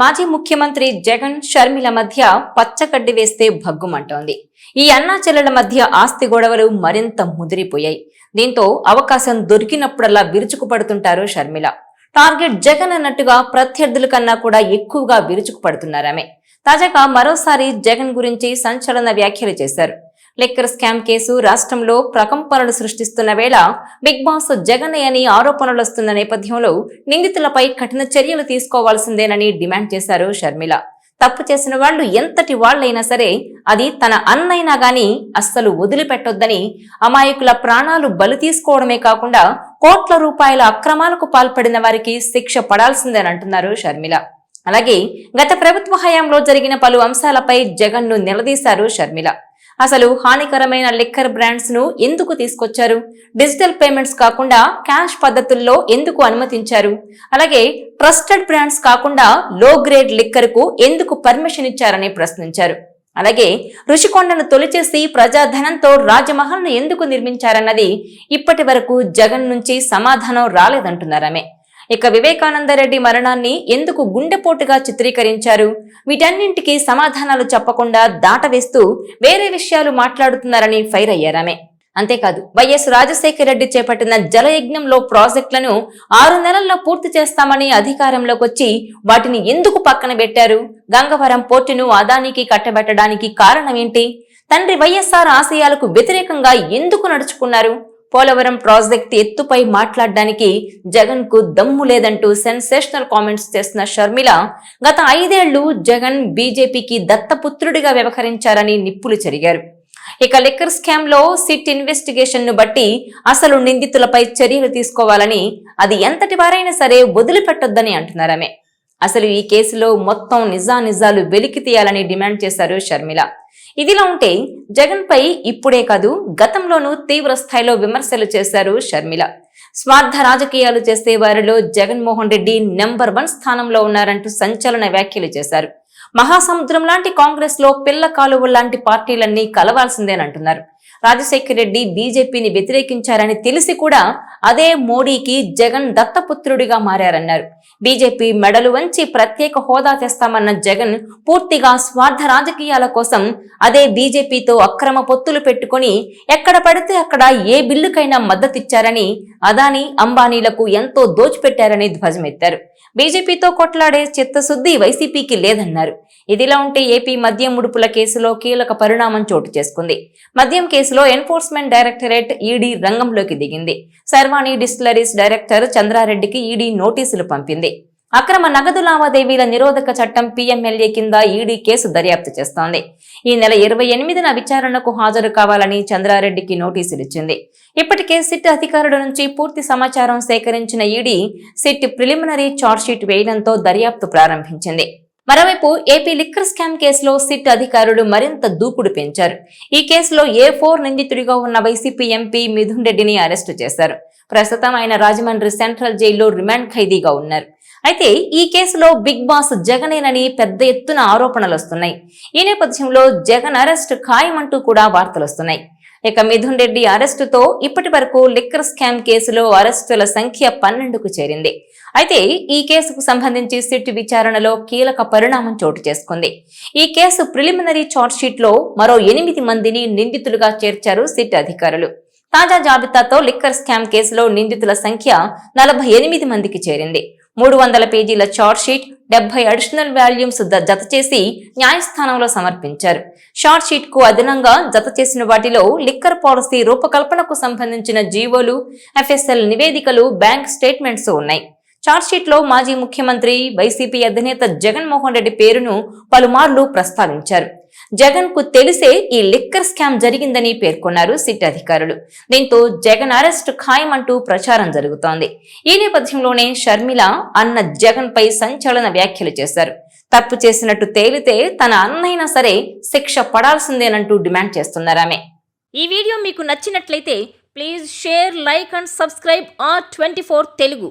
మాజీ ముఖ్యమంత్రి జగన్ షర్మిల మధ్య పచ్చగడ్డి వేస్తే భగ్గుమంటోంది. ఈ అన్నా చెల్లెల మధ్య ఆస్తి గొడవలు మరింత ముదిరిపోయాయి. దీంతో అవకాశం దొరికినప్పుడల్లా విరుచుకుపడుతుంటారు షర్మిల. టార్గెట్ జగన్ అన్నట్టుగా ప్రత్యర్థుల కన్నా కూడా ఎక్కువగా విరుచుకుపడుతున్నారామె తాజాగా మరోసారి జగన్ గురించి సంచలన వ్యాఖ్యలు చేశారు. లిక్కర్ స్కామ్ కేసు రాష్ట్రంలో ప్రకంపనలు సృష్టిస్తున్న వేళ బిగ్ బాస్ జగన్ అని ఆరోపణలు వస్తున్న నేపథ్యంలో నిందితులపై కఠిన చర్యలు తీసుకోవాల్సిందేనని డిమాండ్ చేశారు షర్మిల. తప్పు చేసిన వాళ్ళు ఎంతటి వాళ్ళైనా సరే అది తన అన్నైనా గాని అస్సలు వదిలిపెట్టొద్దని అమాయకుల ప్రాణాలు బలి తీసుకోవడమే కాకుండా కోట్ల రూపాయల అక్రమాలకు పాల్పడిన వారికి శిక్ష పడాల్సిందేని అంటున్నారు షర్మిల. అలాగే గత ప్రభుత్వ హయాంలో జరిగిన పలు అంశాలపై జగన్ను నిలదీశారు షర్మిల. అసలు హానికరమైన లిక్కర్ బ్రాండ్స్ను ఎందుకు తీసుకొచ్చారు? డిజిటల్ పేమెంట్స్ కాకుండా క్యాష్ పద్ధతుల్లో ఎందుకు అనుమతించారు? అలాగే ట్రస్టెడ్ బ్రాండ్స్ కాకుండా లో గ్రేడ్ లిక్కర్కు ఎందుకు పర్మిషన్ ఇచ్చారని ప్రశ్నించారు. అలాగే రుషికొండను తొలిచేసి ప్రజాధనంతో రాజమహల్ను ఎందుకు నిర్మించారన్నది ఇప్పటి వరకు జగన్ నుంచి సమాధానం రాలేదంటున్నారామె ఇక వివేకానందరెడ్డి మరణాన్ని ఎందుకు గుండెపోటుగా చిత్రీకరించారు? వీటన్నింటికి సమాధానాలు చెప్పకుండా దాటవేస్తూ వేరే విషయాలు మాట్లాడుతున్నారని ఫైర్ అయ్యారామె. అంతేకాదు వైఎస్ రాజశేఖర రెడ్డి చేపట్టిన జలయజ్ఞంలో ప్రాజెక్టులను ఆరు నెలల్లో పూర్తి చేస్తామని అధికారంలోకి వచ్చి వాటిని ఎందుకు పక్కన పెట్టారు? గంగవరం పోర్టును అదానికి కట్టబెట్టడానికి కారణం ఏంటి? తండ్రి వైఎస్ఆర్ ఆశయాలకు వ్యతిరేకంగా ఎందుకు నడుచుకున్నారు? పోలవరం ప్రాజెక్ట్ ఎత్తుపై మాట్లాడడానికి జగన్కు దమ్ము లేదంటూ సెన్సేషనల్ కామెంట్స్ చేసిన షర్మిల గత ఐదేళ్ళు జగన్ బీజేపీకి దత్తపుత్రుడిగా వ్యవహరించారని నిప్పులు చెరిగారు. ఇక లిక్కర్ స్కామ్లో సిట్ ఇన్వెస్టిగేషన్ను బట్టి అసలు నిందితులపై చర్యలు తీసుకోవాలని అది ఎంతటి వారైనా సరే వదిలిపెట్టొద్దని అంటున్నారామె అసలు ఈ కేసులో మొత్తం నిజానిజాలు వెలికి తీయాలని డిమాండ్ చేశారు షర్మిల. ఇదిలా ఉంటే జగన్ పై ఇప్పుడే కాదు గతంలోనూ తీవ్ర స్థాయిలో విమర్శలు చేశారు షర్మిల. స్వార్థ రాజకీయాలు చేసే వారిలో జగన్మోహన్ రెడ్డి నెంబర్ వన్ స్థానంలో ఉన్నారంటూ సంచలన వ్యాఖ్యలు చేశారు. మహాసముద్రం లాంటి కాంగ్రెస్లో పిల్ల కాలువ లాంటి పార్టీలన్నీ కలవాల్సిందేనంటున్నారు. రాజశేఖర రెడ్డి బీజేపీని వ్యతిరేకించారని తెలిసి కూడా అదే మోడీకి జగన్ దత్తపుత్రుడిగా మారారన్నారు. బీజేపీ మెడలు వంచి ప్రత్యేక హోదా తెస్తామన్న జగన్ పూర్తిగా స్వార్థ రాజకీయాల కోసం అదే బీజేపీతో అక్రమ పొత్తులు పెట్టుకుని ఎక్కడ పడితే అక్కడ ఏ బిల్లుకైనా మద్దతిచ్చారని అదానీ అంబానీలకు ఎంతో దోచిపెట్టారని ధ్వజమెత్తారు. బీజేపీతో కొట్లాడే చిత్తశుద్ధి వైసీపీకి లేదన్నారు. ఇదిలా ఉంటే ఏపీ మద్యం ముడుపుల కేసులో కీలక పరిణామం చోటు చేసుకుంది. మద్యం కేసులో ఎన్ఫోర్స్మెంట్ డైరెక్టరేట్ ఈడీ రంగంలోకి దిగింది. సర్వాణి డిస్టిలరీస్ డైరెక్టర్ చంద్రారెడ్డికి ఈడీ నోటీసులు పంపింది. అక్రమ నగదు లావాదేవీల నిరోధక చట్టం పీఎంఎల్ఏ కింద ఈడీ కేసు దర్యాప్తు చేస్తోంది. ఈ నెల ఇరవై ఎనిమిదిన విచారణకు హాజరు కావాలని చంద్రారెడ్డికి నోటీసులు ఇచ్చింది ఇప్పటికే సిట్ అధికారుల నుంచి పూర్తి సమాచారం సేకరించిన ఈడీ సిట్ ప్రిలిమినరీ చార్జ్షీట్ వేయడంతో దర్యాప్తు ప్రారంభించింది. మరోవైపు ఏపీ లిక్కర్ స్కామ్ కేసులో సిట్ అధికారులు మరింత దూకుడు పెంచారు. ఈ కేసులో ఏ ఫోర్ నిందితుడిగా ఉన్న వైసీపీ ఎంపీ మిథున్ రెడ్డిని అరెస్టు చేశారు. ప్రస్తుతం ఆయన రాజమండ్రి సెంట్రల్ జైల్లో రిమాండ్ ఖైదీగా ఉన్నారు. అయితే ఈ కేసులో బిగ్ బాస్ జగనేనని పెద్ద ఎత్తున ఆరోపణలు వస్తున్నాయి ఈ నేపథ్యంలో జగన్ అరెస్ట్ ఖాయమంటూ కూడా వార్తలు వస్తున్నాయి ఇక మిథున్ రెడ్డి అరెస్టుతో ఇప్పటి వరకు లిక్కర్ స్కామ్ కేసులో అరెస్టుల సంఖ్య పన్నెండుకు చేరింది. అయితే ఈ కేసుకు సంబంధించి సిట్ విచారణలో కీలక పరిణామం చోటు చేసుకుంది. ఈ కేసు ప్రిలిమినరీ చార్జ్షీట్లో మరో ఎనిమిది మందిని నిందితులుగా చేర్చారు సిట్ అధికారులు. తాజా జాబితాతో లిక్కర్ స్కామ్ కేసులో నిందితుల సంఖ్య నలభై ఎనిమిది మందికి చేరింది. మూడు వందల పేజీల చార్ట్ షీట్ డెబ్బై అడిషనల్ వాల్యూమ్స్ జత చేసి న్యాయస్థానంలో సమర్పించారు. షార్ట్ షీట్కు అదనంగా జత చేసిన వాటిలో లిక్కర్ పాలసీ రూపకల్పనకు సంబంధించిన జీవోలు ఎఫ్ఎస్ఎల్ నివేదికలు బ్యాంక్ స్టేట్మెంట్స్ ఉన్నాయి. చార్జ్షీట్లో మాజీ ముఖ్యమంత్రి వైసీపీ అధినేత జగన్మోహన్ రెడ్డి పేరును పలుమార్లు ప్రస్తావించారు. జగన్కు తెలిసే ఈ లిక్కర్ స్కామ్ జరిగిందని పేర్కొన్నారు సిట్ అధికారులు. దీంతో జగన్ అరెస్ట్ ఖాయమంటూ ప్రచారం జరుగుతోంది. ఈ నేపథ్యంలోనే షర్మిల అన్న జగన్ పై సంచలన వ్యాఖ్యలు చేశారు. తప్పు చేసినట్టు తేలితే తన అన్నైనా సరే శిక్ష పడాల్సిందేనంటూ డిమాండ్ చేస్తున్నారామె ఈ వీడియో మీకు నచ్చినట్లయితే please share like and subscribe R twenty Telugu.